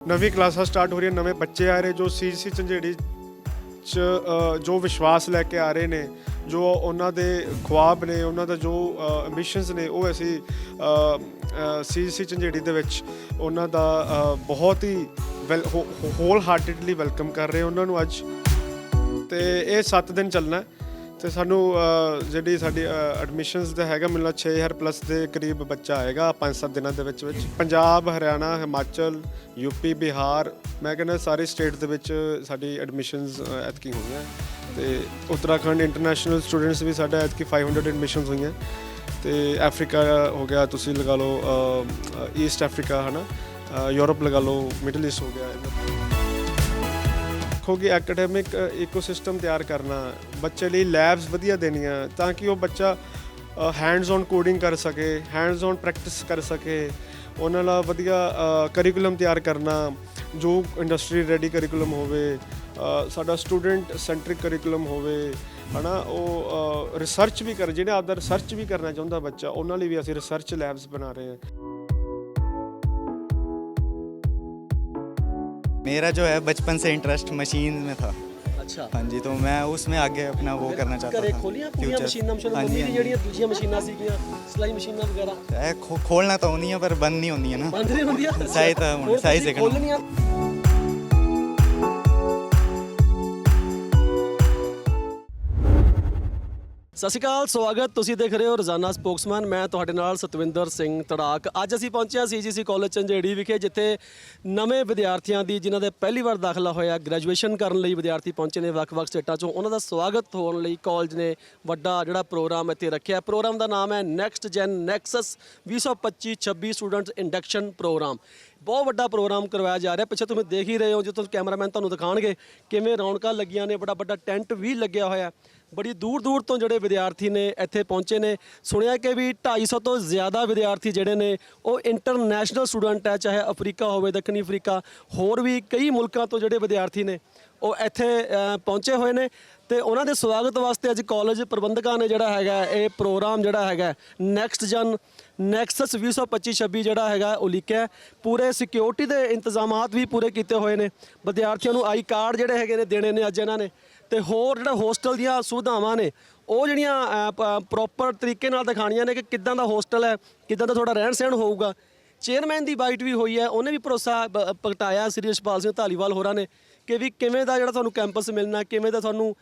ਨਵੀਂ ਕਲਾਸਾਂ ਸਟਾਰਟ ਹੋ ਰਹੀਆਂ ਨਵੇਂ ਬੱਚੇ ਆ ਰਹੇ ਜੋ ਸੀਜੀਸੀ ਝੰਜੇੜੀ ਚ ਅ, ਜੋ ਵਿਸ਼ਵਾਸ ਲੈ ਕੇ ਆ ਰਹੇ ਨੇ ਜੋ ਉਹਨਾਂ ਦੇ ਖੁਆਬ ਨੇ ਉਹਨਾਂ ਦਾ ਜੋ ਐਂਬੀਸ਼ਨਸ ਨੇ ਉਹ ਅਸੀਂ ਸੀਜੀਸੀ ਝੰਜੇੜੀ ਦੇ ਵਿੱਚ ਉਹਨਾਂ ਦਾ ਅ, ਬਹੁਤ ਹੀ ਹੋਲ ਹਾਰਟedly ਵੈਲਕਮ ਕਰ ਰਹੇ ਉਹਨਾਂ ਨੂੰ ਅੱਜ। ਤੇ ਇਹ 7 ਦਿਨ ਚੱਲਣਾ ਹੈ। ਤੇ ਸਾਨੂੰ ਜਿਹੜੀ ਸਾਡੀ ਐਡਮਿਸ਼ਨਸ ਦਾ ਹੈਗਾ ਮਿਲਣਾ 6000 ਪਲੱਸ ਦੇ ਕਰੀਬ ਬੱਚਾ ਆਏਗਾ 5-7 ਦਿਨਾਂ ਦੇ ਵਿੱਚ ਵਿੱਚ। ਪੰਜਾਬ ਹਰਿਆਣਾ ਹਿਮਾਚਲ ਯੂਪੀ ਬਿਹਾਰ ਮੈਂ ਕਹਿੰਦਾ ਸਾਰੇ ਸਟੇਟ ਦੇ ਵਿੱਚ ਸਾਡੀ ਐਡਮਿਸ਼ਨਸ ਐਤਕੀ ਹੋਈਆਂ। ਤੇ ਉੱਤਰਾਖੰਡ ਇੰਟਰਨੈਸ਼ਨਲ ਸਟੂਡੈਂਟਸ ਵੀ ਸਾਡਾ ਐਤਕੀ 500 ਐਡਮਿਸ਼ਨਸ ਹੋਈਆਂ। ਤੇ ਅਫਰੀਕਾ ਹੋ ਗਿਆ ਤੁਸੀਂ ਲਗਾ ਲਓ ਈਸਟ ਅਫਰੀਕਾ ਹਨਾ? ਅ, ਯੂਰਪ ਲਗਾ ਲਓ ਮਿਡਲ ਈਸਟ ਹੋ ਗਿਆ ਇਹਨਾਂ ਦੇਖੋ ਐਕੈਡੈਮਿਕ ਇਕੋਸਿਸਟਮ ਤਿਆਰ ਕਰਨਾ, ਬੱਚੇ ਲਈ ਲੈਬਸ ਵਧੀਆ ਦੇਣੀਆਂ ਤਾਂ ਕਿ ਉਹ ਬੱਚਾ ਹੈਂਡਸ ਔਨ ਕੋਡਿੰਗ ਕਰ ਸਕੇ ਹੈਂਡਸ ਔਨ ਪ੍ਰੈਕਟਿਸ ਕਰ ਸਕੇ, ਉਹਨਾਂ ਨਾਲ ਵਧੀਆ ਕਰਿਕੂਲਮ ਤਿਆਰ ਕਰਨਾ, ਜੋ ਇੰਡਸਟਰੀ ਰੈਡੀ ਕਰਿਕੂਲਮ ਹੋਵੇ ਸਾਡਾ ਸਟੂਡੈਂਟ ਸੈਂਟਰਿਕ ਕਰਿਕੂਲਮ ਹੋਵੇ, ਹਨਾ, ਉਹ ਰਿਸਰਚ ਵੀ ਕਰ, ਜਿਹੜੇ ਆਪਦਾ ਰਿਸਰਚ ਵੀ ਕਰਨਾ ਚਾਹੁੰਦਾ ਬੱਚਾ, ਉਹਨਾਂ ਲਈ ਵੀ ਅਸੀਂ ਰਿਸਰਚ ਲੈਬਸ ਬਣਾ ਰਹੇ ਹਾਂ। मेरा जो है बचपन से इंटरेस्ट मशीन में था ਅੱਛਾ हाँ जी तो मैं उसमें आगे अपना वो करना चाहता ਘਰੇ था ਖੋਲੀਆਂ ਪੂਰੀਆਂ Future। ਮਸ਼ੀਨਾਂ ਮਸ਼ੀਨਾਂ हाँ जी, ਮੰਮੀ हाँ ਦੀ जी। ਜਿਹੜੀਆਂ ਦੂਜੀਆਂ ਮਸ਼ੀਨਾਂ ਸੀਗੀਆਂ ਸਿਲਾਈ ਮਸ਼ੀਨਾਂ ਵਗੈਰਾ है, खो, खोलना तो नहीं है पर बंद नहीं होनी है ना ਬੰਦ ਨਹੀਂ ਹੁੰਦੀਆਂ ਸਹੀ ਤਾਂ ਹੁਣ, ਹੁਣ ਸਹੀ ਤੁਸੀਂ ਸਿੱਖਣਾ। ਖੋਲ੍ਹਣੀਆਂ। ਸਤਿ ਸ਼੍ਰੀ ਅਕਾਲ, ਸਵਾਗਤ ਤੁਸੀਂ ਦੇਖ ਰਹੇ ਹੋ ਰੋਜ਼ਾਨਾ ਸਪੋਕਸਮੈਨ, ਮੈਂ ਤੁਹਾਡੇ ਨਾਲ ਸਤਵਿੰਦਰ ਸਿੰਘ ਤੜਾਕ। ਅੱਜ ਅਸੀਂ ਪਹੁੰਚੇ ਹਾਂ ਸੀਜੀਸੀ ਕਾਲਜ ਚੰਜੇੜੀ ਵਿਖੇ, ਜਿੱਥੇ ਨਵੇਂ ਵਿਦਿਆਰਥੀਆਂ ਦੀ ਜਿਨ੍ਹਾਂ ਦੇ ਪਹਿਲੀ ਵਾਰ ਦਾਖਲਾ ਹੋਇਆ, ਗ੍ਰੈਜੂਏਸ਼ਨ ਕਰਨ ਲਈ ਵਿਦਿਆਰਥੀ ਪਹੁੰਚੇ ਨੇ ਵੱਖ-ਵੱਖ ਸਟੇਟਾਂ ਚੋਂ। ਉਹਨਾਂ ਦਾ ਸਵਾਗਤ ਹੋਣ ਲਈ ਕਾਲਜ ਨੇ ਵੱਡਾ ਜਿਹੜਾ ਪ੍ਰੋਗਰਾਮ ਇੱਥੇ ਰੱਖਿਆ। ਪ੍ਰੋਗਰਾਮ ਦਾ ਨਾਮ ਹੈ next gen nexus 2025 26 students induction program ਬਹੁਤ ਵੱਡਾ ਪ੍ਰੋਗਰਾਮ ਕਰਵਾਇਆ ਜਾ ਰਿਹਾ। ਪਿੱਛੇ ਤੁਸੀਂ ਦੇਖ ਹੀ ਰਹੇ ਹੋ ਜਦੋਂ ਕੈਮਰਾਮੈਨ ਤੁਹਾਨੂੰ ਦਿਖਾਣਗੇ ਕਿਵੇਂ ਰੌਣਕਾਂ ਲੱਗੀਆਂ ਨੇ ਬੜਾ ਵੱਡਾ ਟੈਂਟ ਵੀ ਲੱਗਿਆ ਹੋਇਆ ਬੜੀ ਦੂਰ ਦੂਰ ਤੋਂ ਜਿਹੜੇ ਵਿਦਿਆਰਥੀ ਨੇ ਇੱਥੇ ਪਹੁੰਚੇ ਨੇ। ਸੁਣਿਆ ਕਿ ਵੀ 250 ਤੋਂ ਜ਼ਿਆਦਾ ਵਿਦਿਆਰਥੀ ਜਿਹੜੇ ਨੇ, ਉਹ ਇੰਟਰਨੈਸ਼ਨਲ ਸਟੂਡੈਂਟ ਹੈ, ਚਾਹੇ ਅਫਰੀਕਾ ਹੋਵੇ, ਦੱਖਣੀ ਅਫਰੀਕਾ, ਹੋਰ ਵੀ ਕਈ ਮੁਲਕਾਂ ਤੋਂ ਜਿਹੜੇ ਵਿਦਿਆਰਥੀ ਨੇ, ਉਹ ਇੱਥੇ ਪਹੁੰਚੇ ਹੋਏ ਨੇ। ਤੇ ਉਹਨਾਂ ਦੇ ਸਵਾਗਤ ਵਾਸਤੇ ਅੱਜ ਕਾਲਜ ਪ੍ਰਬੰਧਕਾਂ ਨੇ ਜਿਹੜਾ ਹੈਗਾ ਇਹ ਪ੍ਰੋਗਰਾਮ ਜਿਹੜਾ ਹੈਗਾ ਨੈਕਸਟ ਜਨ ਨੈਕਸਸ 2025-26 ਜਿਹੜਾ ਹੈਗਾ ਉਹ ਲਿਖਿਆ ਪੂਰੇ ਸਿਕਿਉਰਿਟੀ ਦੇ ਇੰਤਜ਼ਾਮਾਤ ਵੀ ਪੂਰੇ ਕੀਤੇ ਹੋਏ ਨੇ। ਵਿਦਿਆਰਥੀਆਂ ਨੂੰ ਆਈ ਕਾਰਡ ਜਿਹੜੇ ਹੈਗੇ ਨੇ ਦੇਣੇ ਨੇ ਅੱਜ ਇਹਨਾਂ ਨੇ। ਤੇ ਹੋਰ ਜਿਹੜਾ ਹੋਸਟਲ ਦੀਆਂ ਸੁਵਿਧਾਵਾਂ ਨੇ, ਉਹ ਜਿਹੜੀਆਂ ਪ੍ਰੋਪਰ ਤਰੀਕੇ ਨਾਲ ਦਿਖਾਣੀਆਂ ਨੇ ਕਿ ਕਿੱਦਾਂ ਦਾ ਹੋਸਟਲ ਹੈ, ਕਿੱਦਾਂ ਦਾ ਤੁਹਾਡਾ ਰਹਿਣ ਸਹਿਣ ਹੋਊਗਾ। ਚੇਅਰਮੈਨ ਦੀ ਬਾਈਟ ਵੀ ਹੋਈ ਹੈ, ਉਹਨੇ ਵੀ ਭਰੋਸਾ ਪ੍ਰਗਟਾਇਆ। ਸ੍ਰੀ ਯਸ਼ਪਾਲ ਸਿੰਘ ਧਾਲੀਵਾਲ ਹੋਰਾਂ ਨੇ ਕਿ ਵੀ ਕਿਵੇਂ ਦਾ ਜਿਹੜਾ ਤੁਹਾਨੂੰ ਕੈਂਪਸ ਮਿਲਣਾ, ਕਿਵੇਂ ਦਾ ਤੁਹਾਨੂੰ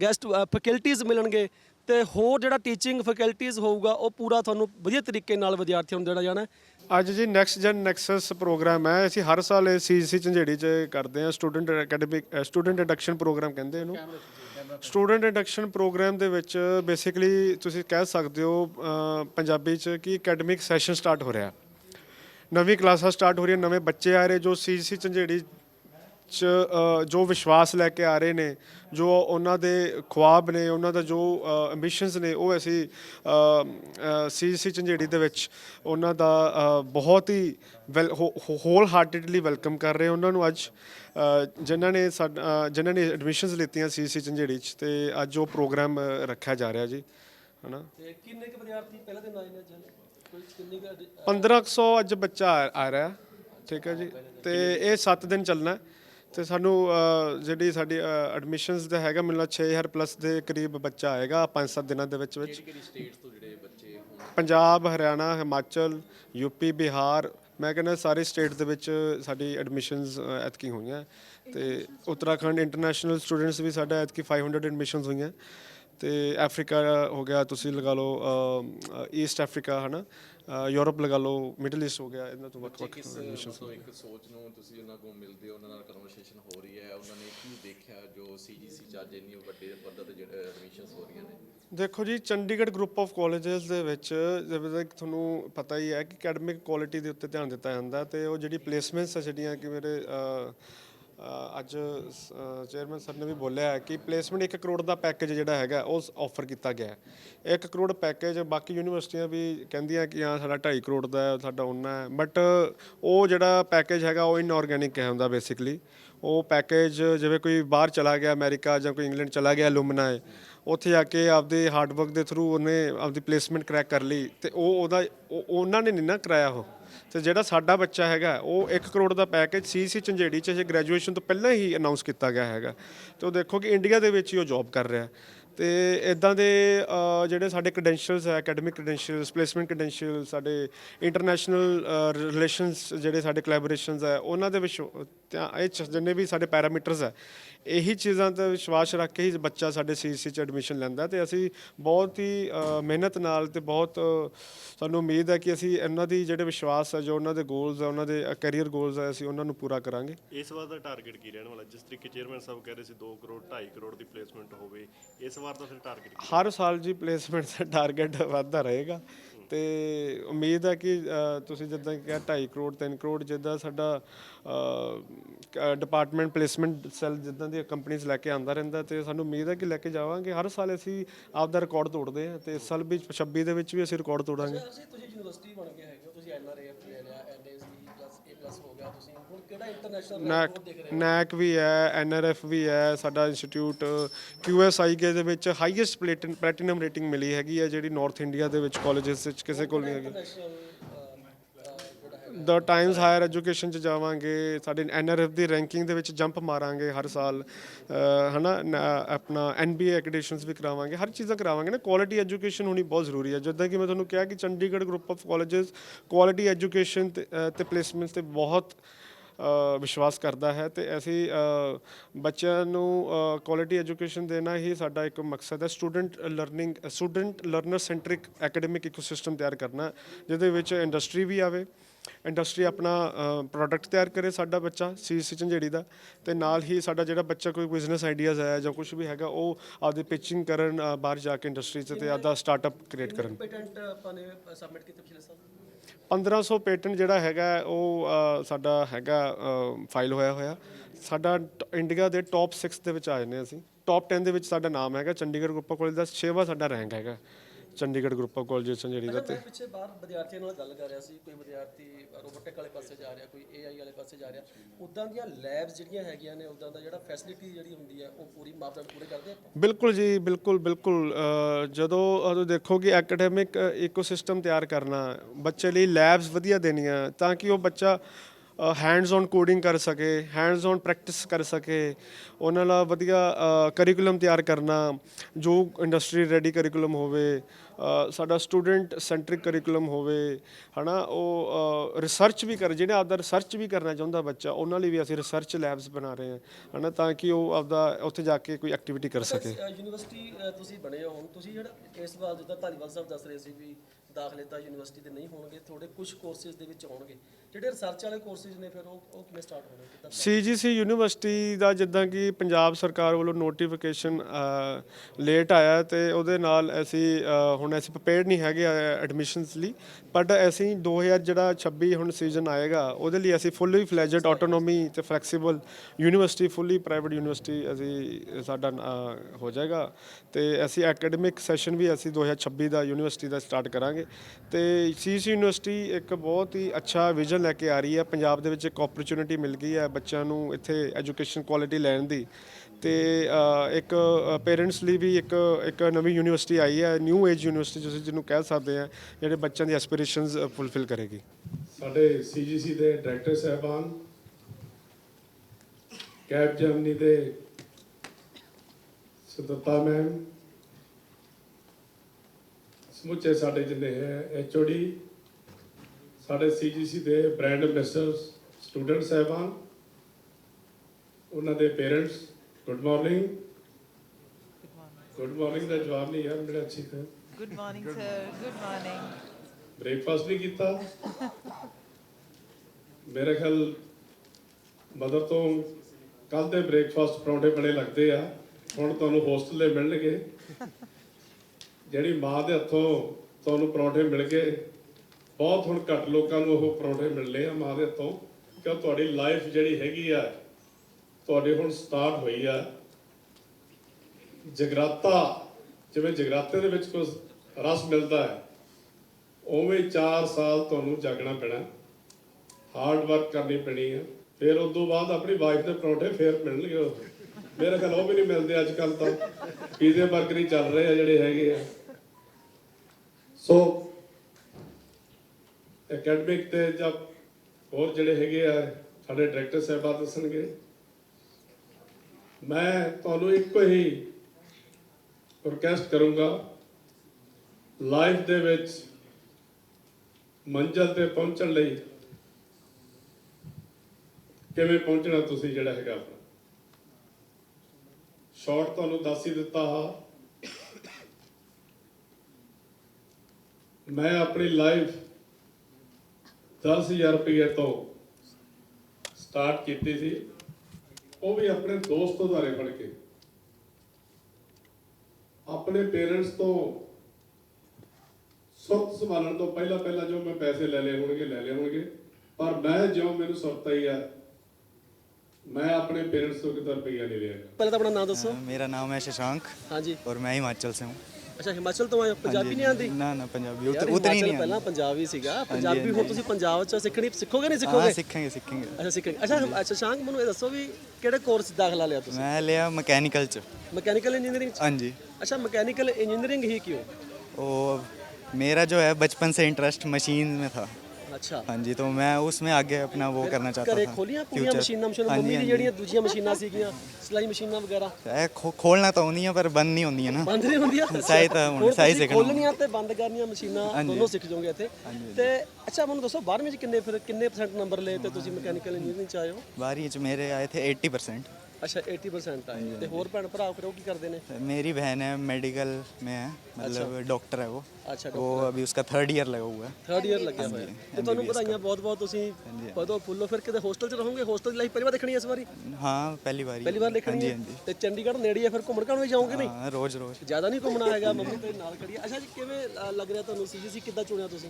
ਗੈਸਟ ਫੈਕਲਟੀਆਂ ਮਿਲਣਗੇ ਤੇ ਹੋਰ ਜਿਹੜਾ ਟੀਚਿੰਗ ਫੈਕਲਟੀਆਂ ਹੋਊਗਾ, ਉਹ ਪੂਰਾ ਤੁਹਾਨੂੰ ਵਧੀਆ ਤਰੀਕੇ ਨਾਲ ਵਿਦਿਆਰਥੀਆਂ ਨੂੰ ਦੇਣਾ ਜਾਣਾ ਅੱਜ ਜੀ ਨੈਕਸਟ ਜਨ ਨੈਕਸਸ ਪ੍ਰੋਗਰਾਮ ਹੈ। ਅਸੀਂ ਹਰ ਸਾਲ ਇਹ ਸੀਜੀਸੀ ਝੰਜੇੜੀ 'ਚ ਕਰਦੇ ਹਾਂ। Student academic student induction program ਕਹਿੰਦੇ ਇਹਨੂੰ। ਸਟੂਡੈਂਟ ਇੰਡਕਸ਼ਨ ਪ੍ਰੋਗਰਾਮ ਦੇ ਵਿੱਚ ਬੇਸਿਕਲੀ ਤੁਸੀਂ ਕਹਿ ਸਕਦੇ ਹੋ ਪੰਜਾਬੀ 'ਚ ਕਿ ਅਕੈਡਮਿਕ ਸੈਸ਼ਨ ਸਟਾਰਟ ਹੋ ਰਿਹਾ। ਨਵੀਂ ਕਲਾਸਾਂ ਸਟਾਰਟ ਹੋ ਰਹੀਆਂ। ਨਵੇਂ ਬੱਚੇ ਆ ਰਹੇ ਜੋ ਸੀਜੀਸੀ ਝੰਜੇੜੀ ਚ ਜੋ ਵਿਸ਼ਵਾਸ ਲੈ ਕੇ ਆ ਰਹੇ ਨੇ ਜੋ ਉਹਨਾਂ ਦੇ ਖੁਆਬ ਨੇ ਉਹਨਾਂ ਦਾ ਜੋ ਐਂਬੀਸ਼ਨਸ ਨੇ ਉਹ ਅਸੀਂ ਸੀਜੀਸੀ ਝੰਜੇੜੀ ਦੇ ਵਿੱਚ ਉਹਨਾਂ ਦਾ ਬਹੁਤ ਹੀ ਹੋਲ ਹਾਰਟedly ਵੈਲਕਮ ਕਰ ਰਹੇ ਉਹਨਾਂ ਨੂੰ ਅੱਜ। ਜਿਨ੍ਹਾਂ ਨੇ ਜਿਨ੍ਹਾਂ ਨੇ ਐਡਮਿਸ਼ਨਸ ਲਿੱਤੀਆਂ ਸੀਜੀਸੀ ਝੰਜੇੜੀ ਚ ਤੇ ਅੱਜ ਉਹ ਪ੍ਰੋਗਰਾਮ ਰੱਖਿਆ ਜਾ ਰਿਹਾ ਜੀ ਹਨਾ। ਤੇ ਕਿੰਨੇ ਕੁ ਵਿਦਿਆਰਥੀ ਪਹਿਲੇ ਦਿਨ ਆਏ ਨੇ ਜਨ ਕੋਈ ਕਿੰਨੀ ਕੁ 1500 ਅੱਜ ਬੱਚਾ ਆ- ਆ ਰਿਹਾ ਠੀਕ ਹੈ ਜੀ ਤੇ ਇਹ 7 ਦਿਨ ਚੱਲਣਾ ਹੈ। ਤੇ ਸਾਨੂੰ ਅ, ਜਿਹੜੀ ਸਾਡੀ ਐਡਮਿਸ਼ਨਸ ਦਾ ਹੈਗਾ ਮਿਲਣਾ 6000 ਪਲੱਸ ਦੇ ਕਰੀਬ ਬੱਚਾ ਆਏਗਾ 5-7 ਦਿਨਾਂ ਦੇ ਵਿੱਚ ਵਿੱਚ। ਪੰਜਾਬ ਹਰਿਆਣਾ ਹਿਮਾਚਲ ਯੂਪੀ ਬਿਹਾਰ ਮੈਂ ਕਹਿੰਦਾ ਸਾਰੇ ਸਟੇਟ ਦੇ ਵਿੱਚ ਸਾਡੀ ਐਡਮਿਸ਼ਨਸ ਐਤਕੀ ਹੋਈਆਂ। ਤੇ ਉੱਤਰਾਖੰਡ ਇੰਟਰਨੈਸ਼ਨਲ ਸਟੂਡੈਂਟਸ ਵੀ ਸਾਡਾ ਐਤਕੀ 500 ਐਡਮਿਸ਼ਨਸ ਹੋਈਆਂ। ਤੇ ਅਫਰੀਕਾ ਹੋ ਗਿਆ ਤੁਸੀਂ ਲਗਾ ਲਓ ਈਸਟ ਅਫਰੀਕਾ ਹਨਾ? ਯੂਰਪ ਲਗਾ ਲਓ ਮਿਡਲ ਈਸਟ ਹੋ ਗਿਆ ਇਹਨਾਂ ਤੋਂ ਵੱਖ ਵੱਖ ਇੱਕ ਸੋਚ ਨੂੰ ਤੁਸੀਂ ਉਹਨਾਂ ਕੋਲ ਮਿਲਦੇ ਹੋ ਉਹਨਾਂ ਨਾਲ ਕਨਵਰਸੇਸ਼ਨ ਹੋ ਰਹੀ ਹੈ ਉਹਨਾਂ ਨੇ ਕੀ ਦੇਖਿਆ ਜੋ ਸੀਜੀਸੀ ਚ ਅੱਜ ਇੰਨੀ ਵੱਡੇ ਪੱਧਰ ਤੇ ਜਿਹੜੇ ਐਡਮਿਸ਼ਨਸ ਹੋ ਰਹੀਆਂ ਨੇ? ਦੇਖੋ ਜੀ ਚੰਡੀਗੜ੍ਹ ਗਰੁੱਪ ਆਫ ਕਾਲਜਸ ਦੇ ਵਿੱਚ ਜਿਵੇਂ ਕਿ ਤੁਹਾਨੂੰ ਪਤਾ ਹੀ ਹੈ ਕਿ ਅਕੈਡਮਿਕ ਕੁਆਲਿਟੀ ਦੇ ਉੱਤੇ ਧਿਆਨ ਦਿੱਤਾ ਜਾਂਦਾ ਤੇ ਉਹ ਜਿਹੜੀ ਪਲੇਸਮੈਂਟਸ ਆ ਜਿਹੜੀਆਂ ਕਿ ਮੇਰੇ ਅੱਜ ਚੇਅਰਮੈਨ ਸਰ ਨੇ ਵੀ ਬੋਲਿਆ ਹੈ ਕਿ ਪਲੇਸਮੈਂਟ 1 ਕਰੋੜ ਦਾ ਪੈਕੇਜ ਜਿਹੜਾ ਹੈਗਾ, ਉਹ ਆਫਰ ਕੀਤਾ ਗਿਆ ਹੈ। 1 ਕਰੋੜ ਪੈਕੇਜ ਬਾਕੀ ਯੂਨੀਵਰਸਿਟੀਆਂ ਵੀ ਕਹਿੰਦੀਆਂ ਕਿ ਹਾਂ, ਸਾਡਾ 2.5 ਕਰੋੜ ਦਾ ਹੈ, ਸਾਡਾ ਉਹਨਾਂ ਹੈ ਬਟ ਉਹ ਜਿਹੜਾ ਪੈਕੇਜ ਹੈਗਾ, ਉਹ ਇਨਆਰਗੈਨਿਕ ਹੈ ਹੁੰਦਾ ਬੇਸਿਕਲੀ ਉਹ ਪੈਕੇਜ ਜਿਵੇਂ ਕੋਈ ਬਾਹਰ ਚਲਾ ਗਿਆ, ਅਮਰੀਕਾ ਜਾਂ ਕੋਈ ਇੰਗਲੈਂਡ ਚਲਾ ਗਿਆ ਲੁਮਨਾਏ ਉੱਥੇ ਜਾ ਕੇ ਆਪਦੇ ਹਾਰਡਵਰਕ ਦੇ ਥਰੂ ਉਹਨੇ ਆਪਦੀ ਪਲੇਸਮੈਂਟ ਕਰੈਕ ਕਰ ਲਈ ਤੇ ਉਹ ਉਹਦਾ ਉਹਨਾਂ ਨੇ ਨਹੀਂ ਨਾ ਕਰਾਇਆ ਉਹ। ਤੇ ਜਿਹੜਾ ਸਾਡਾ ਬੱਚਾ ਹੈਗਾ, ਉਹ 1 ਕਰੋੜ ਦਾ ਪੈਕੇਜ ਸੀਸੀ ਝੰਜੇੜੀ ਚ ਇਹ ਗ੍ਰੈਜੂਏਸ਼ਨ ਤੋਂ ਪਹਿਲਾਂ ਹੀ ਅਨਾਉਂਸ ਕੀਤਾ ਗਿਆ ਹੈਗਾ। ਤੇ ਉਹ ਦੇਖੋ ਕਿ ਇੰਡੀਆ ਦੇ ਵਿੱਚ ਹੀ ਉਹ ਜੌਬ ਕਰ ਰਿਹਾ। ਤੇ ਇਦਾਂ ਦੇ ਜਿਹੜੇ ਸਾਡੇ ਕ੍ਰੈਡੈਂਸ਼ੀਅਲਸ ਹੈ ਅਕੈਡਮਿਕ ਕ੍ਰੈਡੈਂਸ਼ੀਅਲਸ ਪਲੇਸਮੈਂਟ ਕ੍ਰੈਡੈਂਸ਼ੀਅਲ ਸਾਡੇ ਇੰਟਰਨੈਸ਼ਨਲ ਰਿਲੇਸ਼ਨਸ ਜਿਹੜੇ ਸਾਡੇ ਕੋਲੈਬੋਰੇਸ਼ਨਸ ਹੈ, ਉਹਨਾਂ ਦੇ ਵਿੱਚ ਇਹ ਜਿੰਨੇ ਵੀ ਸਾਡੇ ਪੈਰਾਮੀਟਰਸ ਹੈ, ਇਹੀ ਚੀਜ਼ਾਂ ਤੇ ਵਿਸ਼ਵਾਸ ਰੱਖ ਕੇ ਹੀ ਬੱਚਾ ਸਾਡੇ ਸੀਸੀ ਚ ਐਡਮਿਸ਼ਨ ਲੈਂਦਾ ਤੇ ਅਸੀਂ ਬਹੁਤ ਹੀ ਮਿਹਨਤ ਨਾਲ ਤੇ ਬਹੁਤ ਸਾਨੂੰ ਉਮੀਦ ਹੈ ਕਿ ਅਸੀਂ ਇਹਨਾਂ ਦੀ ਜਿਹੜੇ ਵਿਸ਼ਵਾਸ ਹੈ, ਜੋ ਉਹਨਾਂ ਦੇ ਗੋਲਸ ਹੈ, ਉਹਨਾਂ ਦੇ ਕੈਰੀਅਰ ਗੋਲਸ ਹੈ, ਅਸੀਂ ਉਹਨਾਂ ਨੂੰ ਪੂਰਾ ਕਰਾਂਗੇ। ਇਸ ਵਾਰ ਦਾ ਟਾਰਗੇਟ ਕੀ ਰਹਿਣ ਵਾਲਾ? ਜਿਸ ਤਰੀਕੇ ਚੇਅਰਮੈਨ ਸਾਹਿਬ ਕਹਿ ਰਹੇ ਸੀ 2 ਕਰੋੜ 2.5 ਕਰੋੜ ਦੀ ਪਲੇਸਮੈਂਟ ਹੋਵੇ, ਇਸ ਵਾਰ ਦਾ ਫਿਰ ਟਾਰਗੇਟ ਕੀ ਹਰ ਸਾਲ ਜੀ ਪਲੇਸਮੈਂਟ ਦਾ ਟਾਰਗੇਟ ਵੱਧਦਾ ਰਹੇਗਾ। ਤੇ ਉਮੀਦ ਹੈ ਕਿ ਅ, ਤੁਸੀਂ ਜਿੱਦਾਂ ਕਿਹਾ 2.5 ਕਰੋੜ 3 ਕਰੋੜ ਜਿੱਦਾਂ ਸਾਡਾ ਡਿਪਾਰਟਮੈਂਟ ਪਲੇਸਮੈਂਟ ਸੈੱਲ ਜਿੱਦਾਂ ਦੀਆਂ ਕੰਪਨੀਆਂ ਲੈ ਕੇ ਆਂਦਾ ਰਹਿੰਦਾ ਤੇ ਸਾਨੂੰ ਉਮੀਦ ਹੈ ਕਿ ਲੈ ਕੇ ਜਾਵਾਂਗੇ। ਹਰ ਸਾਲ ਅਸੀਂ ਆਪਦਾ ਰਿਕਾਰਡ ਤੋੜਦੇ ਹਾਂ ਤੇ ਇਸ ਸਾਲ ਵੀ 26 ਦੇ ਵਿੱਚ ਵੀ ਅਸੀਂ ਰਿਕਾਰਡ ਤੋੜਾਂਗੇ। ਅਸੀਂ ਤੁਸੀਂ ਯੂਨੀਵਰਸਿਟੀ ਬਣ ਗਏ ਹੈਗੇ ਹੋ, ਤੁਸੀਂ ਐਨਆਰਐਫ ਕਿਹੜਾ ਇੰਟਰਨੈਸ਼ਨਲ ਨੈਕ ਨੈਕ ਵੀ ਹੈ ਐਨਆਰਐਫ ਵੀ ਹੈ ਸਾਡਾ ਇੰਸਟੀਚਿਊਟ ਕਿਊਐਸਆਈਕੇ ਦੇ ਵਿੱਚ ਹਾਈਐਸਟ ਪਲੈਟੀਨਮ ਰੇਟਿੰਗ ਮਿਲੀ ਹੈਗੀ ਹੈ ਜਿਹੜੀ ਨਾਰਥ ਇੰਡੀਆ ਦੇ ਵਿੱਚ ਕਾਲਜਸ ਵਿੱਚ ਕਿਸੇ ਕੋਲ ਨਹੀਂ ਹੈਗੀ। ਦ ਟਾਈਮਸ ਹਾਇਰ ਐਜੂਕੇਸ਼ਨ ਚ ਜਾਵਾਂਗੇ ਸਾਡੇ ਐਨਆਰਐਫ ਦੀ ਰੈਂਕਿੰਗ ਦੇ ਵਿੱਚ ਜੰਪ ਮਾਰਾਂਗੇ ਹਰ ਸਾਲ ਹਨਾ ਆਪਣਾ ਐਨਬੀਏ ਐਕ੍ਰੈਡੀਟੇਸ਼ਨਸ ਵੀ ਕਰਾਵਾਂਗੇ ਹਰ ਚੀਜ਼ਾਂ ਕਰਾਵਾਂਗੇ ਨਾ ਕੁਆਲਿਟੀ ਐਜੂਕੇਸ਼ਨ ਹੋਣੀ ਬਹੁਤ ਜ਼ਰੂਰੀ ਹੈ। ਜਿੱਦਾਂ ਕਿ ਮੈਂ ਤੁਹਾਨੂੰ ਕਿਹਾ ਕਿ Chandigarh group of colleges quality education ਤੇ ਪਲੇਸਮੈਂਟਸ ਤੇ ਬਹੁਤ ਵਿਸ਼ਵਾਸ ਕਰਦਾ ਹੈ ਤੇ ਅਸੀਂ ਬੱਚਿਆਂ ਨੂੰ ਕੁਆਲਿਟੀ ਐਜੂਕੇਸ਼ਨ ਦੇਣਾ ਹੀ ਸਾਡਾ ਇੱਕ ਮਕਸਦ ਹੈ। Student learning student learner centric academic ecosystem ਤਿਆਰ ਕਰਨਾ ਜਿਹਦੇ ਵਿੱਚ ਇੰਡਸਟਰੀ ਵੀ ਆਵੇ। ਇੰਡਸਟਰੀ ਆਪਣਾ ਪ੍ਰੋਡਕਟ ਤਿਆਰ ਕਰੇ ਸਾਡਾ ਬੱਚਾ ਸੀਸੀ ਝੰਜੇੜੀ ਦਾ। ਤੇ ਨਾਲ ਹੀ ਸਾਡਾ ਜਿਹੜਾ ਬੱਚਾ ਕੋਈ ਬਿਜ਼ਨਸ ਆਈਡੀਆਜ਼ ਹੈ ਜਾਂ ਕੁਝ ਵੀ ਹੈਗਾ ਉਹ ਆਪਦੇ ਪਿਚਿੰਗ ਕਰਨ ਬਾਹਰ ਜਾ ਕੇ ਇੰਡਸਟਰੀ 'ਚ ਤੇ ਆਪਦਾ ਸਟਾਰਟਅਪ ਕ੍ਰੀਏਟ ਕਰਨ। ਪੇਟੈਂਟ ਆਪਾਂ ਨੇ ਸਬਮਿਟ ਕੀਤੇ ਪਿਛਲੇ ਸਾਲ। 1500 ਪੇਟੈਂਟ ਜਿਹੜਾ ਹੈਗਾ, ਉਹ ਸਾਡਾ ਹੈਗਾ ਫਾਈਲ ਹੋਇਆ ਹੋਇਆ। ਸਾਡਾ ਟ- ਇੰਡੀਆ ਦੇ ਟੌਪ 6 ਦੇ ਵਿੱਚ ਆ ਜਾਂਦੇ ਅਸੀਂ। ਟੌਪ 10 ਦੇ ਵਿੱਚ ਸਾਡਾ ਨਾਮ ਹੈਗਾ ਚੰਡੀਗੜ੍ਹ ਗਰੁੱਪ ਆਫ ਕਾਲਜ ਦਾ 6ਵਾਂ ਸਾਡਾ ਰੈਂਕ ਹੈਗਾ। ਚੰਡੀਗੜ੍ਹ ਗਰੁੱਪ ਆਫ ਕਾਲਜ ਜਿਹੜੀ ਦਾ ਤੇ ਪਿੱਛੇ ਬਾਹਰ ਵਿਦਿਆਰਥੀਆਂ ਨਾਲ ਗੱਲ ਕਰ ਰਿਹਾ ਸੀ ਕੋਈ ਵਿਦਿਆਰਥੀ ਰੋਬੋਟਿਕ ਵਾਲੇ ਪਾਸੇ ਜਾ ਰਿਹਾ ਕੋਈ ਏਆਈ ਵਾਲੇ ਪਾਸੇ ਜਾ ਰਿਹਾ। ਉਦਾਂ ਦੀਆਂ ਲੈਬਸ ਜਿਹੜੀਆਂ ਹੈਗੀਆਂ ਨੇ ਉਦਾਂ ਦਾ ਜਿਹੜਾ ਫੈਸਿਲਿਟੀ ਜਿਹੜੀ ਹੁੰਦੀ ਹੈ ਉਹ ਪੂਰੀ ਮਾਪਦੰਡ ਪੂਰੇ ਕਰਦੇ ਆਪਾਂ? ਬਿਲਕੁਲ ਜੀ ਬਿਲਕੁਲ ਬਿਲਕੁਲ। ਜਦੋਂ ਉਦੋਂ ਦੇਖੋ ਕਿ ਐਕੈਡੈਮਿਕ ਇਕੋਸਿਸਟਮ ਤਿਆਰ ਕਰਨਾ ਬੱਚੇ ਲਈ ਲੈਬਸ ਵਧੀਆ ਦੇਣੀਆਂ ਤਾਂ ਕਿ ਉਹ ਬੱਚਾ ਹੈਂਡਸ ਔਨ ਕੋਡਿੰਗ ਕਰ ਸਕੇ ਹੈਂਡਸ ਔਨ ਪ੍ਰੈਕਟਿਸ ਕਰ ਸਕੇ, ਉਹਨਾਂ ਨਾਲ ਵਧੀਆ ਕਰਿਕੂਲਮ ਤਿਆਰ ਕਰਨਾ, ਜੋ ਇੰਡਸਟਰੀ ਰੈਡੀ ਕਰਿਕੂਲਮ ਹੋਵੇ ਸਾਡਾ ਸਟੂਡੈਂਟ ਸੈਂਟਰਿਕ ਕਰਿਕੂਲਮ ਹੋਵੇ, ਹਨਾ, ਉਹ ਰਿਸਰਚ ਵੀ ਕਰ, ਜਿਹੜਾ ਆਪਦਾ ਰਿਸਰਚ ਵੀ ਕਰਨਾ ਚਾਹੁੰਦਾ ਬੱਚਾ, ਉਹਨਾਂ ਲਈ ਵੀ ਅਸੀਂ ਰਿਸਰਚ ਲੈਬਸ ਬਣਾ ਰਹੇ ਹਾਂ, ਹਨਾ, ਤਾਂ ਕਿ ਉਹ ਆਪਦਾ ਉੱਥੇ ਜਾ ਕੇ ਕੋਈ ਐਕਟੀਵਿਟੀ ਕਰ ਸਕੇ। ਯੂਨੀਵਰਸਿਟੀ ਤੁਸੀਂ ਬਣੇ ਹੋ ਹੁਣ ਤੁਸੀਂ ਜਿਹੜਾ ਇਸ ਵਾਰ ਜਿੱਦਾਂ ਧਾਲੀਵਾਲ ਸਾਹਿਬ ਦੱਸ ਰਹੇ ਸੀ ਵੀ ਦਾਖਲੇ ਤਾਂ ਯੂਨੀਵਰਸਿਟੀ ਦੇ ਨਹੀਂ ਹੋਣਗੇ ਥੋੜੇ ਕੁਝ ਕੋਰਸਿਸ ਦੇ ਵਿੱਚ ਹੋਣਗੇ ਜਿਹੜੇ ਰਿਸਰਚ ਵਾਲੇ ਕੋਰਸਿਸ ਨੇ ਫਿਰ ਉਹ ਉਹ ਕਿਵੇਂ ਸਟਾਰਟ ਹੋਣਗੇ ਕਿੱਦਾਂ ਸੀਜੀਸੀ ਯੂਨੀਵਰਸਿਟੀ ਦਾ ਜਿੱਦਾਂ ਕਿ ਪੰਜਾਬ ਸਰਕਾਰ ਵੱਲੋਂ ਨੋਟੀਫਿਕੇਸ਼ਨ ਲੇਟ ਆਇਆ ਤੇ ਉਹਦੇ ਨਾਲ ਅਸੀਂ ਅ, ਹੁਣ ਅਸੀਂ ਪ੍ਰਪੇਅਰ ਨਹੀਂ ਹੈਗੇ ਐਡਮਿਸ਼ਨਸ ਲਈ। ਬਟ ਅਸੀਂ 2000 ਜਿਹੜਾ 26 ਹੁਣ ਸੀਜ਼ਨ ਆਏਗਾ ਉਹਦੇ ਲਈ ਅਸੀਂ ਫੁੱਲੀ ਫਲੈਜਡ ਆਟੋਨੋਮੀ ਤੇ flexible university fully private university ਅਸੀਂ ਸਾਡਾ ਅ, ਹੋ ਜਾਏਗਾ। ਤੇ ਅਸੀਂ ਐਕੈਡਮਿਕ ਸੈਸ਼ਨ ਵੀ ਅਸੀਂ 2026 ਦਾ ਯੂਨੀਵਰਸਿਟੀ ਦਾ ਸਟਾਰਟ ਕਰਾਂਗੇ। ਤੇ ਸੀਸੀ ਯੂਨੀਵਰਸਿਟੀ ਇੱਕ ਬਹੁਤ ਹੀ ਅੱਛਾ ਵਿਜ਼ਨ ਲੈ ਕੇ ਆ ਰਹੀ ਹੈ। ਪੰਜਾਬ ਦੇ ਵਿੱਚ ਇੱਕ ਓਪਰਚ्युनिटी ਮਿਲ ਗਈ ਹੈ ਬੱਚਿਆਂ ਨੂੰ ਇੱਥੇ ਐਜੂਕੇਸ਼ਨ ਕੁਆਲਿਟੀ ਲੈਣ ਦੀ। ਤੇ ਇੱਕ ਪੇਰੈਂਟਸ ਲਈ ਵੀ ਇੱਕ ਇੱਕ ਨਵੀਂ ਯੂਨੀਵਰਸਿਟੀ ਆਈ ਹੈ ਨਿਊ ਏਜ ਯੂਨੀਵਰਸਿਟੀ ਜਿਸ ਜਿਹਨੂੰ ਕਹਿ ਸਕਦੇ ਆ ਜਿਹੜੇ ਬੱਚਿਆਂ ਦੀ ਐਸਪੀਰੇਸ਼ਨਸ ਫੁੱਲਫਿਲ ਕਰੇਗੀ। ਸਾਡੇ ਸੀਜੀਸੀ ਦੇ ਡਾਇਰੈਕਟਰ ਸਹਿਬਾਨ ਕੈਪ ਜਰਮਨੀ ਦੇ ਸੁਦਤਾ ਮੈਮ ਸਮੁੱਚੇ ਸਾਡੇ ਜਿੰਨੇ ਹੈ ਐਚਓਡੀ ਸਾਡੇ ਸੀਜੀਸੀ ਦੇ ਬ੍ਰਾਂਡ ਐਂਬੈਸਡਰਸ ਸਟੂਡੈਂਟ ਸਾਹਿਬਾਨ ਉਹਨਾਂ ਦੇ parents good morning good morning ਦਾ ਜਵਾਬ ਨਹੀਂ ਯਾਰ ਮੇਰਾ ਅੱਛੀ ਹੈ Good morning, sir. Good morning. Breakfast ਨਹੀਂ ਕੀਤਾ। ਮੇਰੇ ਖਿਆਲ ਮਦਰ ਤੋਂ ਕੱਲ ਦੇ ਬ੍ਰੇਕਫਾਸਟ ਪਰੌਂਠੇ ਬੜੇ ਲੱਗਦੇ ਆ। ਹੁਣ ਤੁਹਾਨੂੰ ਹੋਸਟਲ ਦੇ ਮਿਲਣਗੇ। ਜਿਹੜੀ ਮਾਂ ਦੇ ਹੱਥੋਂ ਤੁਹਾਨੂੰ ਪਰੌਂਠੇ ਮਿਲ ਗਏ ਬਹੁਤ ਹੁਣ ਘੱਟ ਲੋਕਾਂ ਨੂੰ ਉਹ ਪਰੌਂਠੇ ਮਿਲਨੇ ਆ ਮਾਂ ਦੇ ਹੱਥੋਂ ਕਿ ਤੁਹਾਡੀ ਲਾਈਫ ਜਿਹੜੀ ਹੈਗੀ ਆ, ਤੁਹਾਡੇ ਹੁਣ ਸਟਾਰਟ ਹੋਈ ਆ। ਜਗਰਾਤਾ, ਜਿਵੇਂ ਜਗਰਾਤੇ ਦੇ ਵਿੱਚ ਕੁਝ ਰਸ ਮਿਲਦਾ ਹੈ, ਉਵੇਂ 4 ਸਾਲ ਤੁਹਾਨੂੰ ਜਾਗਣਾ ਪੈਣਾ। ਹਾਰਡ ਵਰਕ ਕਰਨੀ ਪੈਣੀ ਹੈ ਫਿਰ ਉਸ ਤੋਂ ਬਾਅਦ ਆਪਣੀ ਵਾਈਫ ਦੇ ਪਰੌਂਠੇ ਫੇਰ ਮਿਲਣਗੇ ਮੇਰੇ ਖਿਆਲ ਉਹ ਵੀ ਨਹੀਂ ਮਿਲਦੇ ਅੱਜ ਕੱਲ ਤਾਂ। ਪੀਜ਼ੇ 버ਗਰ ਹੀ ਚੱਲ ਰਹੇ ਆ ਜਿਹੜੇ ਹੈਗੇ ਆ। ਸੋ ਅਕੈਡਮਿਕ ਤੇ ਜਾਂ ਹੋਰ ਜਿਹੜੇ ਹੈਗੇ ਆ, ਸਾਡੇ ਡਾਇਰੈਕਟਰ ਸਾਹਿਬਾਨ ਦੱਸਣਗੇ। ਮੈਂ ਤੁਹਾਨੂੰ ਇੱਕੋ ਹੀ ਰਿਕਵੈਸਟ ਕਰੂੰਗਾ ਲਾਈਫ ਦੇ ਵਿੱਚ ਮੰਜ਼ਲ ਤੇ ਪਹੁੰਚਣ ਲਈ। ਕਿਵੇਂ ਪਹੁੰਚਣਾ ਤੁਸੀਂ ਜਿਹੜਾ ਹੈਗਾ ਆਪਣਾ? ਸ਼ਾਰਟ ਤੁਹਾਨੂੰ ਦੱਸ ਹੀ ਦਿੱਤਾ ਹਾਂ। ਮੈਂ ਆਪਣੀ ਲਾਈਫ 10000 ਰੁਪਏ ਤੋਂ ਸਟਾਰਟ ਕੀਤੀ ਸੀ ਉਹ ਵੀ ਆਪਣੇ ਦੋਸਤ ਉਧਾਰੇ ਫੜ ਕੇ ਆਪਣੇ ਪੇਰੈਂਟਸ ਤੋਂ ਸੁਰਤ ਸੰਭਾਲਣ ਤੋਂ ਪਹਿਲਾਂ ਪਹਿਲਾਂ ਜੋ ਮੈਂ ਪੈਸੇ ਲੈ ਲਏ ਹੋਣਗੇ ਲੈ ਲਏ ਹੋਣਗੇ ਪਰ ਮੈਂ ਜਿਉਂ ਮੈਨੂੰ ਸੁਰਤ ਆਈ ਆ ਮੈਂ ਆਪਣੇ ਪੇਰੈਂਟਸ ਤੋਂ ਕਿਤੇ ਰੁਪਈਆ ਨਹੀਂ ਲਿਆ ਪਹਿਲਾਂ ਤਾਂ ਆਪਣਾ ਨਾਮ ਦੱਸੋ मेरा नाम है शशांक ਹਾਂਜੀ और मैं हिमाचल से हूँ ਅੱਛਾ ਹਿਮਾਚਲ ਤੋਂ ਆਏ ਹੋ ਪੰਜਾਬੀ ਨਹੀਂ ਆਉਂਦੀ ना ना पंजाबी ਯਾਰ, उत, उतनी ਹਿਮਾਚਲ नहीं ਪਹਿਲਾਂ आती ਪੰਜਾਬੀ ਸੀਗਾ ਹਾਂਜੀ, ਪੰਜਾਬੀ ਹੁਣ ਹਾਂਜੀ। ਤੁਸੀਂ ਪੰਜਾਬ ਚ ਸਿੱਖਣੀ ਸਿੱਖੋਗੇ ਨਹੀਂ हाँ ਸਿੱਖੋਗੇ सीखेंगे सीखेंगे ਅੱਛਾ ਸਿੱਖੋਗੇ ਅੱਛਾ ਅੱਛਾ ਸ਼ਾਂਕ ਮੈਨੂੰ ਇਹ ਦੱਸੋ ਵੀ ਕਿਹੜੇ ਕੋਰਸ ਦਾਖਲਾ ਲਿਆ ਤੁਸੀਂ मैं लिया मैकेनिकल च ਮਕੈਨੀਕਲ ਇੰਜੀਨੀਅਰਿੰਗ ਚ हाँ जी ਅੱਛਾ ਮਕੈਨੀਕਲ ਇੰਜੀਨੀਅਰਿੰਗ ਹੀ ਕਿਉਂ वो मेरा जो है बचपन से इंटरेस्ट मशीन में था ਅੱਛਾ हाँ जी तो मैं उसमें आगे अपना वो करना चाहता ਘਰੇ था ਖੋਲੀਆਂ ਪੂਰੀਆਂ future। ਮਸ਼ੀਨਾਂ ਮਸ਼ੀਨਾਂ हाँ जी, ਮੰਮੀ हाँ ਦੀ जी। ਜਿਹੜੀਆਂ ਦੂਜੀਆਂ ਮਸ਼ੀਨਾਂ ਸੀਗੀਆਂ ਸਿਲਾਈ ਮਸ਼ੀਨਾਂ ਵਗੈਰਾ ਇਹ ਖੋ- ਖੋਲਣਾ ਤਾਂ ਹੁੰਦੀਆਂ ਪਰ ਬੰਦ ਨਹੀਂ ਹੁੰਦੀਆਂ ਨਾ ਬੰਦ ਨਹੀਂ ਹੁੰਦੀਆਂ ਸਹੀ ਤਾਂ ਹੁਣ ਸਹੀ ਸਿੱਖਣਾ ਖੋਲਣੀਆਂ ਤੇ ਬੰਦ ਕਰਨੀਆਂ ਮਸ਼ੀਨਾਂ ਹਾਂਜੀ। ਦੋਨੋਂ ਸਿੱਖ ਜਾਓਗੇ ਇੱਥੇ ਤੇ ਅੱਛਾ ਮੈਨੂੰ ਦੱਸੋ 12ਵੀਂ ਚ ਕਿੰਨੇ ਫਿਰ ਕਿੰਨੇ ਪਰਸੈਂਟ ਨੰਬਰ ਲਏ ਤੇ ਤੁਸੀਂ ਮਕੈਨੀਕਲ ਇੰਜੀਨੀਅਰਿੰਗ ਚ ਆਏ ਹੋ ਬਾਰੀ ਚ ਮੇਰੇ ਆਏ थे 80% ਅੱਛਾ 80% ਆਏ ਤੇ ਹੋਰ ਭੈਣ ਭਰਾ ਫਿਰ ਉਹ ਕੀ ਕਰਦੇ ਨੇ मेरी बहन है मेडिकल में है मतलब डॉक्टर है वो ਅੱਛਾ वो अभी उसका थर्ड ईयर लगा हुआ है ਥਰਡ ਇਅਰ ਲੱਗਿਆ ਹੋਇਆ ਤੇ ਤੁਹਾਨੂੰ ਵਧਾਈਆਂ ਬਹੁਤ ਬਹੁਤ ਤੁਸੀਂ ਪਦੋ ਫੁੱਲੋ ਫਿਰ ਕਿਤੇ ਹੋਸਟਲ 'ਚ ਰਹੋਗੇ ਹੋਸਟਲ ਦੀ ਲਾਈਫ ਪਹਿਲੀ ਵਾਰ ਦੇਖਣੀ ਹੈ ਇਸ ਵਾਰੀ हाँ पहली बार ਪਹਿਲੀ ਵਾਰ ਦੇਖਣੀ ਹੈ ਤੇ ਚੰਡੀਗੜ੍ਹ ਨੇੜੇ ਹੈ ਫਿਰ ਘੁੰਮਣ ਘਾਣ ਵੀ ਜਾਓਗੇ ਨਹੀਂ हाँ रोज रोज ਜ਼ਿਆਦਾ ਨਹੀਂ ਘੁੰਮਣਾ ਹੈਗਾ ਮੰਮੀ ਤੇ ਨਾਲ ਖੜੀ ਹੈ ਅੱਛਾ ਜੀ ਕਿਵੇਂ ਅ, ਲੱਗ ਰਿਹਾ ਤੁਹਾਨੂੰ ਸੀਜੀਸੀ ਕਿੱਦਾਂ ਚੁਣਿਆ ਤੁਸੀਂ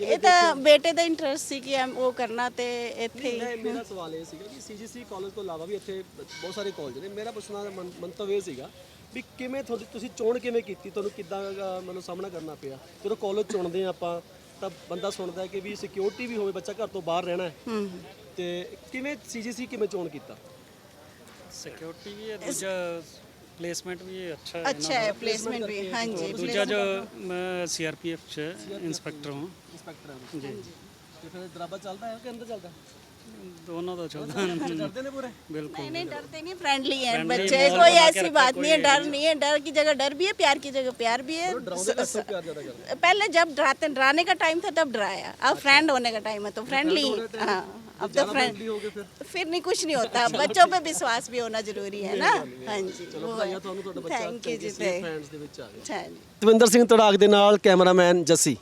ਇਹ ਤਾਂ ਬੇਟੇ ਦਾ ਇੰਟਰਸਟ ਸੀ ਕਿ ਐਮ ਉਹ ਕਰਨਾ ਤੇ ਇੱਥੇ ਹੀ। ਮੇਰਾ ਸਵਾਲ ਇਹ ਸੀਗਾ ਕਿ ਸੀਜੀਸੀ ਕਾਲਜ ਤੋਂ ਇਲਾਵਾ ਵੀ ਇੱਥੇ ਬਹੁਤ ਸਾਰੇ ਕਾਲਜ ਨੇ। ਮੇਰਾ ਪੁੱਛਣਾ ਮੰਤਵ ਇਹ ਸੀਗਾ ਵੀ ਕਿਵੇਂ ਤੁਹਾਡੀ ਤੁਸੀਂ ਚੋਣ ਕਿਵੇਂ ਕੀਤੀ? ਤੁਹਾਨੂੰ ਕਿੱਦਾਂ ਅ, ਮਤਲਬ ਸਾਹਮਣਾ ਕਰਨਾ ਪਿਆ? ਜਦੋਂ ਕਾਲਜ ਚੁਣਦੇ ਆ ਆਪਾਂ ਤਾਂ ਬੰਦਾ ਸੁਣਦਾ ਕਿ ਵੀ ਸਿਕਿਉਰਿਟੀ ਵੀ ਹੋਵੇ ਬੱਚਾ ਘਰ ਤੋਂ ਬਾਹਰ ਰਹਿਣਾ ਹੈ। ਹੂੰ। ਤੇ ਕਿਵੇਂ ਸੀਜੀਸੀ ਕਿਵੇਂ ਚੋਣ ਕੀਤਾ? ਸਿਕਿਉਰਿਟੀ ਵੀ ਹੈ ਦੂਜਾ प्लेसमेंट भी अच्छा है अच्छा है प्लेसमेंट भी हाँ जी दूजा जो मैं सीआरपीएफ से इंस्पेक्टर हूँ ਇੰਸਪੈਕਟਰ ਜੀ ਤੇ ਫਿਰ ਦਰਾਬਾ ਚੱਲਦਾ ਹੈ ਕਿ ਅੰਦਰ ਚੱਲਦਾ दोनों तो चलता है ਡਰਦੇ ਨੇ ਪੂਰੇ बिल्कुल नहीं नहीं डरते नहीं फ्रेंडली है बच्चे कोई ऐसी बात नहीं है डर नहीं है डर की जगह डर भी है प्यार की जगह प्यार भी है ਡਰਾਉਂਦੇ ਕਿਸੋਂ ਪਿਆਰ ਜ਼ਿਆਦਾ ਕਰਦੇ पहले जब डराते डराने का टाइम था तब डराया अब फ्रेंड होने का टाइम है तो फ्रेंडली हाँ अब तो फ्रेंड फिर। नहीं कुछ नहीं होता। बच्चों पे विश्वास भी होना ਜ਼ਰੂਰੀ ਹੈ ਨਾ ਹਾਂਜੀ ਥੈਂਕ ਯੂ ਜੀ ਥੈਂਕ ਦਵਿੰਦਰ ਸਿੰਘ ਤੜਾਕ ਦੇ ਨਾਲ ਕੈਮਰਾਮੈਨ ਜੱਸੀ